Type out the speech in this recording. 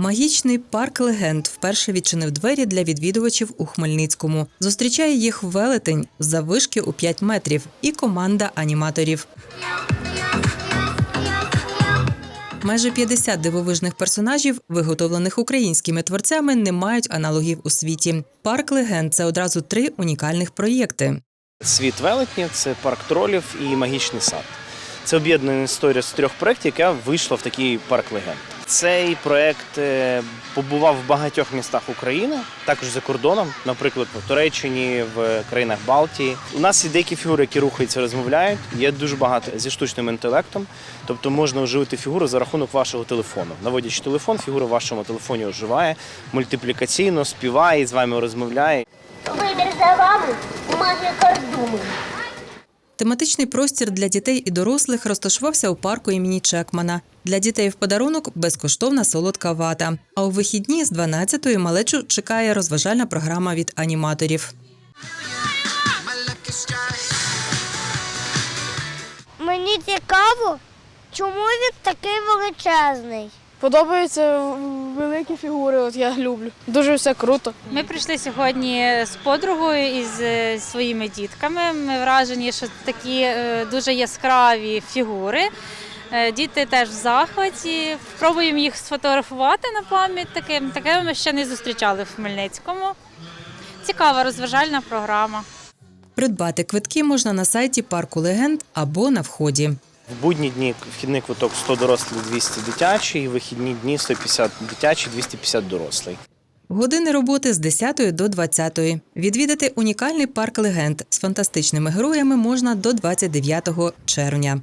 Магічний парк легенд вперше відчинив двері для відвідувачів у Хмельницькому. Зустрічає їх велетень з заввишки у 5 метрів і команда аніматорів. Майже 50 дивовижних персонажів, виготовлених українськими творцями, не мають аналогів у світі. Парк легенд це одразу три унікальних проєкти. Світ велетні це парк тролів і магічний сад. Це об'єднана історія з трьох проєктів, яка вийшла в такий парк легенд. Цей проєкт е, побував в багатьох містах України, також за кордоном, наприклад, в Туреччині, в країнах Балтії. У нас є деякі фігури, які рухаються, розмовляють. Є дуже багато зі штучним інтелектом, тобто можна оживити фігуру за рахунок вашого телефону. Наводячи телефон, фігура в вашому телефоні оживає мультиплікаційно, співає з вами розмовляє. Вибір за вами магія Кардуми. Тематичний простір для дітей і дорослих розташувався у парку імені Чекмана. Для дітей в подарунок безкоштовна солодка вата. А у вихідні з 12-ї малечу чекає розважальна програма від аніматорів. Мені цікаво, чому він такий величезний. Подобаються великі фігури, от я люблю. Дуже все круто. Ми прийшли сьогодні з подругою і з е, своїми дітками. Ми вражені, що такі е, дуже яскраві фігури. Е, Діти теж в захваті. Пробуємо їх сфотографувати на пам'ять таким. Таке ми ще не зустрічали в Хмельницькому. Цікава розважальна програма. Придбати квитки можна на сайті парку легенд або на вході. В будні дні вхідний квиток 100 дорослих, 200 дитячий, вихідні дні 150 дитячий, 250 дорослий. Години роботи з 10 до 20. Відвідати унікальний парк легенд з фантастичними героями можна до 29 червня.